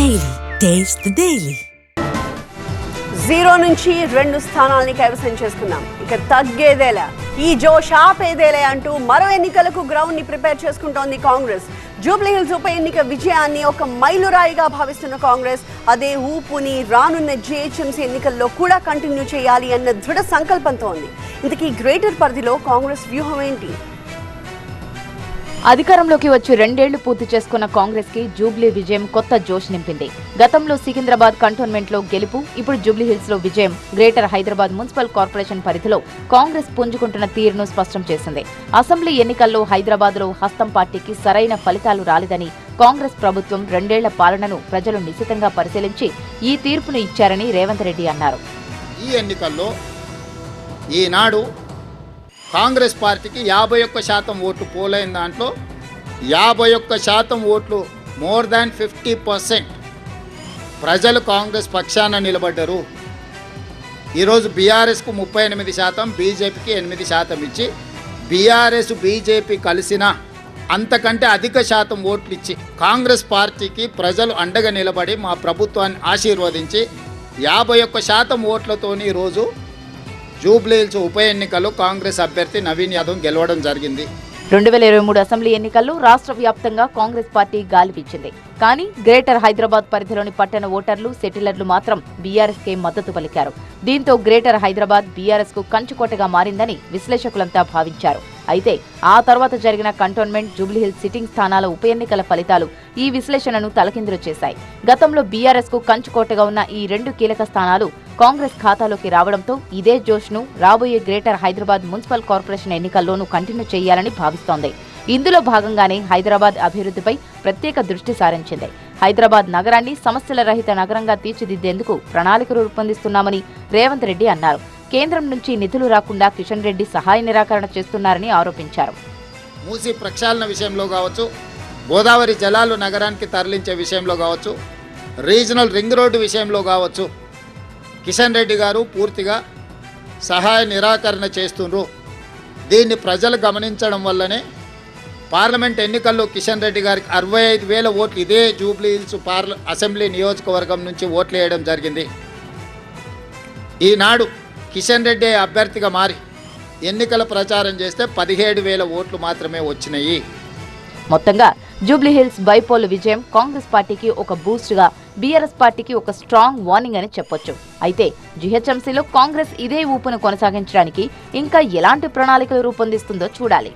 Daily taste daily zero నుంచి రెండు స్థానాల్ని కైవసం చేసుకున్నాం ఇక తగ్గేదేలా. ఈ జోష్ ఆపేదేలే అంటూ మరో ఎన్నికలకు గ్రౌండ్ని ప్రిపేర్ చేసుకుంటోంది కాంగ్రెస్. జూబ్లీ హిల్స్ ఉప ఎన్నిక విజయాన్ని ఒక మైలురాయిగా భావిస్తున్న కాంగ్రెస్. అదే ఊపుని రానున్న జిహెచ్ఎంసీ ఎన్నికల్లో కూడా కంటిన్యూ చేయాలి అన్న దృఢ సంకల్పంతో ఉంది. ఇంతకీ గ్రేటర్ పరిధిలో కాంగ్రెస్ వ్యూహం ఏంటి? అధికారంలోకి వచ్చి రెండేళ్ళు పూర్తి చేసుకున్న కాంగ్రెస్కి జూబ్లీ విజయం కొత్త జోష్ నింపింది. గతంలో సికింద్రాబాద్ కంటోన్మెంట్లో గెలుపు ఇప్పుడు జూబ్లీ హిల్స్లో విజయం. గ్రేటర్ హైదరాబాద్ మున్సిపల్ కార్పొరేషన్ పరిధిలో కాంగ్రెస్ పుంజుకుంటున్న తీరును స్పష్టం చేసింది. అసెంబ్లీ ఎన్నికల్లో హైదరాబాద్లో హస్తం పార్టీకి సరైన ఫలితాలు రాలేదని కాంగ్రెస్ ప్రభుత్వం రెండేళ్ళ పాలనను ప్రజలు నిశితంగా పరిశీలించి ఈ తీర్పును ఇచ్చారని రేవంత్ రెడ్డి అన్నారు. ఈ ఎన్నికల్లో ఈనాడు కాంగ్రెస్ పార్టీకి యాభై ఒక్క శాతం ఓట్లు పోలైన దాంట్లో యాభై ఒక్క శాతం ఓట్లు మోర్ దాన్ ఫిఫ్టీ పర్సెంట్ ప్రజలు కాంగ్రెస్ పక్షాన నిలబడ్డరు. ఈరోజు బీఆర్ఎస్కు ముప్పై ఎనిమిది శాతం బీజేపీకి ఎనిమిది శాతం ఇచ్చి బీఆర్ఎస్ బీజేపీ కలిసిన అంతకంటే అధిక శాతం ఓట్లు ఇచ్చి కాంగ్రెస్ పార్టీకి ప్రజలు అండగా నిలబడి మా ప్రభుత్వాన్ని ఆశీర్వదించి యాభై ఒక్క శాతం ఓట్లతోని ఈరోజు జూబ్లీహిల్స్ ఉప ఎన్నికల్లో కాంగ్రెస్ అభ్యర్థి నవీన్ యాదవ్ గెలవడం జరిగింది. రెండు వేల ఇరవై మూడు అసెంబ్లీ ఎన్నికల్లో రాష్ట్ర వ్యాప్తంగా కాంగ్రెస్ పార్టీ గాలిపించింది కానీ గ్రేటర్ హైదరాబాద్ పరిధిలోని పట్టణ ఓటర్లు సెటిలర్లు మాత్రం బీఆర్ఎస్ కే మద్దతు పలికారు. దీంతో గ్రేటర్ హైదరాబాద్ బీఆర్ఎస్కు కంచుకోటగా మారిందని విశ్లేషకులంతా భావించారు. అయితే ఆ తర్వాత జరిగిన కంటోన్మెంట్ జూబ్లీహిల్స్ సిట్టింగ్ స్థానాల ఉప ఎన్నికల ఫలితాలు ఈ విశ్లేషణను తలకిందులు చేశాయి. గతంలో బీఆర్ఎస్కు కంచుకోటగా ఉన్న ఈ రెండు కీలక స్థానాలు కాంగ్రెస్ ఖాతాలోకి రావడంతో ఇదే జోష్ను రాబోయే గ్రేటర్ హైదరాబాద్ మున్సిపల్ కార్పొరేషన్ ఎన్నికల్లోనూ కంటిన్యూ చేయాలని భావిస్తోంది. ఇందులో భాగంగానే హైదరాబాద్ అభివృద్ధిపై ప్రత్యేక దృష్టి సారించింది. హైదరాబాద్ నగరాన్ని సమస్యల రహిత నగరంగా తీర్చిదిద్దేందుకు ప్రణాళికలు రూపొందిస్తున్నామని రేవంత్ రెడ్డి అన్నారు. కేంద్రం నుంచి నిధులు రాకుండా కిషన్ రెడ్డి సహాయ నిరాకరణ చేస్తున్నారని ఆరోపించారు. మూసి ప్రక్షాళన విషయంలో కావచ్చు గోదావరి జలాలు నగరానికి తరలించే విషయంలో కావచ్చు రీజనల్ రింగ్ రోడ్డు విషయంలో కావచ్చు కిషన్ రెడ్డి గారు పూర్తిగా సహాయ నిరాకరణ చేస్తుండ్రు. దీన్ని ప్రజలు గమనించడం వల్లనే పార్లమెంట్ ఎన్నికల్లో కిషన్ రెడ్డి గారికి అరవై ఐదు వేల ఓట్లు ఇదే జూబ్లీ హిల్స్ పార్ల అసెంబ్లీ నియోజకవర్గం నుంచి ఓట్లు వేయడం జరిగింది. ఈనాడు కిషన్ రెడ్డి అభ్యర్థిగా మారి ఎన్నికల ప్రచారం చేస్తే పదిహేడు వేల ఓట్లు మాత్రమే వచ్చినాయి. మొత్తంగా జూబ్లీహిల్స్ బైపోల్ విజయం కాంగ్రెస్ పార్టీకి ఒక బూస్ట్గా బీఆర్ఎస్ పార్టీకి ఒక స్ట్రాంగ్ వార్నింగ్ అని చెప్పొచ్చు. అయితే జీహెచ్ఎంసీలో కాంగ్రెస్ ఇదే ఊపును కొనసాగించడానికి ఇంకా ఎలాంటి ప్రణాళికలు రూపొందిస్తుందో చూడాలి.